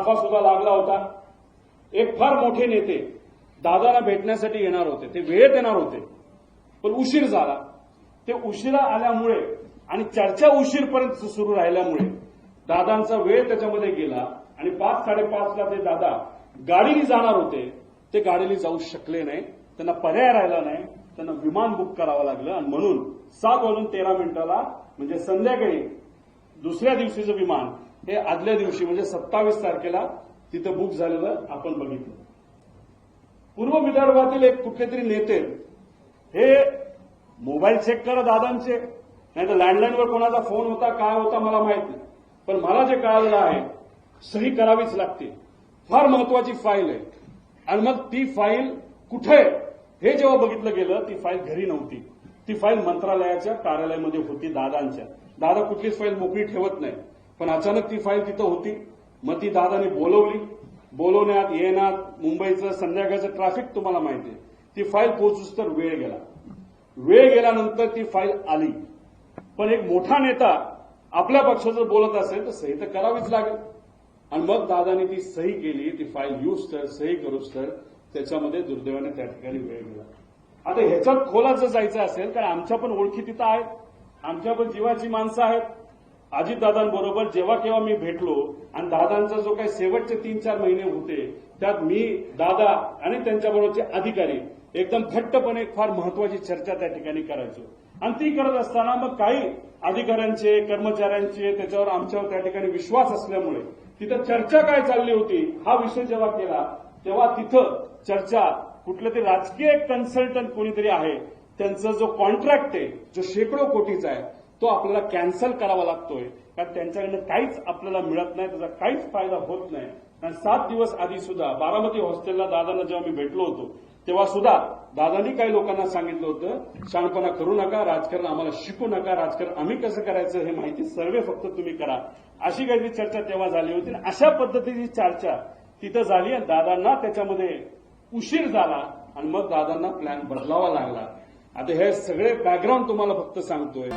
ताफा सुद्धा लागला होता. एक फार मोठे नेते दादाला भेटण्यासाठी येणार होते. ते वेळेत येणार होते. पण उशीर झाला. ते उशिरा आल्यामुळे आणि चर्चा उशीरपर्यंत सुरू राहिल्यामुळे दादांचा वेळ त्याच्यामध्ये गेला आणि पाच साडेपाचला ते दादा गाडीने जाणार होते. ते गाडीने जाऊ शकले नाही. त्यांना पर्याय राहिला नाही. त्यांना विमान बुक करावं लागलं आणि म्हणून सात वाजून तेरा मिनिटाला म्हणजे संध्याकाळी दुसऱ्या दिवशीचं विमान हे आदल्या दिवशी म्हणजे सत्तावीस तारखेला तिथं बुक झालेलं आपण बघितलं. पूर्व विदर्भातील एक कुठेतरी नेते हे मोबाईल चेक करा दादांचे नाही तर लँडलाईनवर कोणाचा फोन होता काय होता मला माहीत नाही. पण मला जे कळालेलं आहे सही करावीच लागते. फार महत्वाची फाईल आहे. आणि मग ती फाईल कुठे? आहे? हे जेव्हा बघितलं गेलं ती फाईल घरी नव्हती. ती फाईल मंत्रालयाच्या कार्यालयामध्ये होती दादांच्या. दादा कुठलीच फाईल मोकळी ठेवत नाही. पण अचानक ती फाईल तिथं होती. मग ती दादाने बोलवली. बोलवण्यात येण्यात मुंबईचं संध्याकाळचं ट्रॅफिक तुम्हाला माहिती आहे ती फाईल पोहोचूच तर वेळ गेला. वेळ गेल्यानंतर ती फाईल आली. पण एक मोठा नेता आपल्या पक्षाचं बोलत असेल तर सही तर करावीच लागेल. आणि मग दादाने ती सही केली. ती फाईल यूज तर सही करूच तर त्याच्यामध्ये दुर्दैवाने त्या ठिकाणी वेळ गेला. आता ह्याच्यात खोला जर जायचं असेल कारण आमच्या पण ओळखी तिथं आहेत. आमच्या पण जीवाची माणसं आहेत. अजितदादांबरोबर जेव्हा केव्हा मी भेटलो आणि दादांचा जो काही शेवटचे तीन चार महिने होते त्यात मी दादा आणि त्यांच्याबरोबरचे अधिकारी एकदम घट्टपणे एक फार महत्वाची चर्चा त्या ठिकाणी करायचो. आणि ती करत असताना मग काही अधिकाऱ्यांचे कर्मचाऱ्यांचे त्याच्यावर आमच्यावर त्या ठिकाणी विश्वास असल्यामुळे तिथं चर्चा काय चालली होती हा विषय जेव्हा केला तेव्हा तिथं चर्चा कुठलं तरी राजकीय कन्सल्टंट कोणीतरी आहे त्यांचा जो कॉन्ट्रॅक्ट आहे जो शेकडो कोटीचा आहे तो आपल्याला कॅन्सल करावा लागतोय. कारण त्यांच्याकडनं काहीच आपल्याला मिळत नाही त्याचा काहीच फायदा होत नाही. आणि सात दिवस आधी सुद्धा बारामती हॉस्टेलला दादांना जेव्हा मी भेटलो होतो तेव्हा सुद्धा दादांनी काही लोकांना सांगितलं होतं शहाणपणा करू नका राजकारण आम्हाला शिकू नका राजकारण आम्ही कसं करायचं हे माहिती सर्वे फक्त तुम्ही करा. अशी काहीतरी चर्चा तेव्हा झाली होती आणि अशा पद्धतीची चर्चा तिथं झाली आणि दादांना त्याच्यामध्ये उशीर झाला आणि मग दादांना प्लॅन बदलावा लागला. आता हे सगळे बॅकग्राऊंड तुम्हाला फक्त सांगतोय.